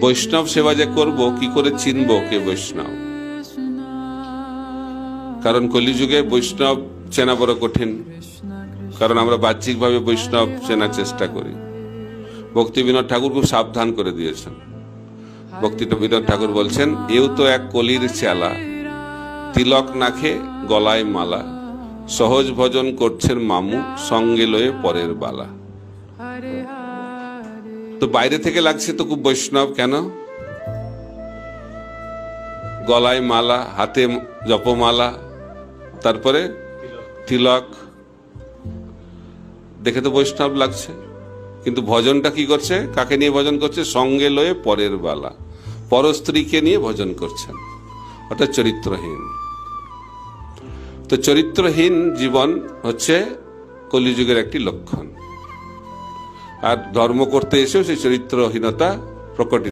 বৈষ্ণব সেবা যে করব, কি করে চিনব কে বৈষ্ণব? কারণ কলিযুগে বৈষ্ণব চেনা বড় কঠিন। কারণ আমরা বাহ্যিকভাবে বৈষ্ণব চেনার চেষ্টা করি। ভক্তি বিনোদ ঠাকুর খুব সাবধান করে দিয়েছেন। ভক্তি বিনোদ ঠাকুর বলছেন, এও তো এক কলির চেলা। তিলক নাখে গলায় মালা। সহজ ভজন করছেন মামু, সঙ্গে লয়ে পরের বালা। তো বাইরে থেকে লাগছে তো খুব বৈষ্ণব, কেন? গলায় মালা, হাতে জপমালা, তারপরে তিলক। দেখে তো বৈষ্ণব লাগছে। কিন্তু ভজনটা কি করছে? কাকে নিয়ে ভজন করছে? সঙ্গে লয়ে পরের বালা। পরস্ত্রীকে নিয়ে ভজন করছেন। অর্থাৎ চরিত্রহীন। তো চরিত্রহীন জীবন হচ্ছে কলিযুগের একটি লক্ষণ। আর ধর্ম করতে এসেও সেই চরিত্রহীনতা প্রকটিত